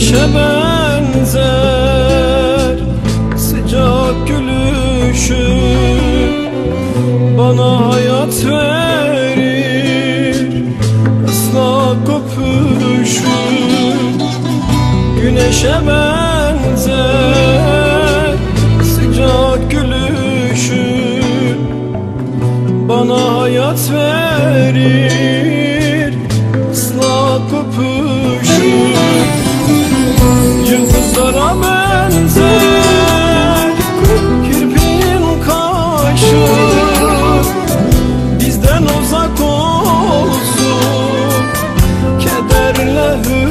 Güneşe benzer sıcak gülüşü. Bana hayat verir ıslak öpüşü Güneşe benzer sıcak gülüşü. Bana hayat verir ıslak öpüşü Yıldızlara benzer kirpiğin kaşı. Bizden uzak olsun kederle hüzün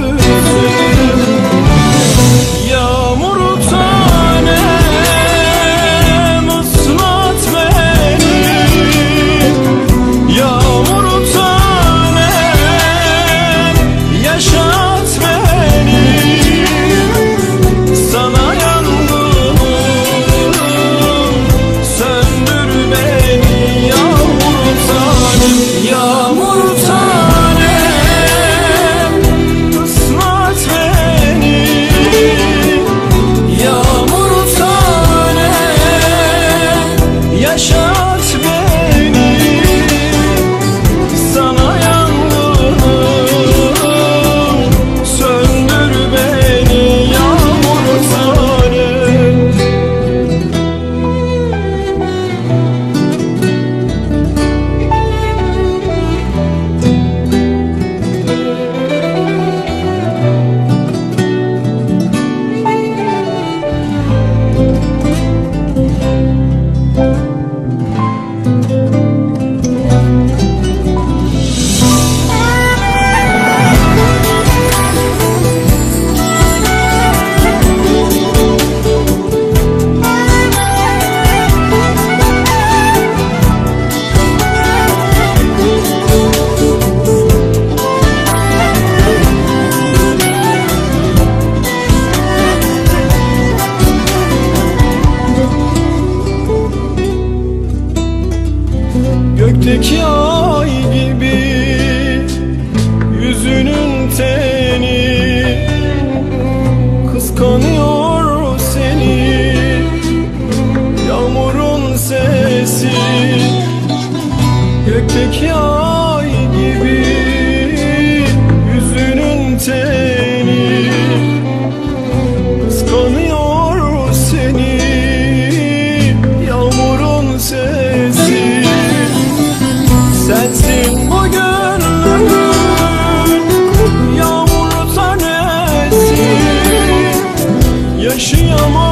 ay gibi yüzünün teni. Kıskanıyor seni yağmurun sesi. Gökteki ay Eu amo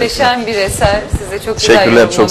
Muhteşem bir eser. Size çok güzel Teşekkürler, çok.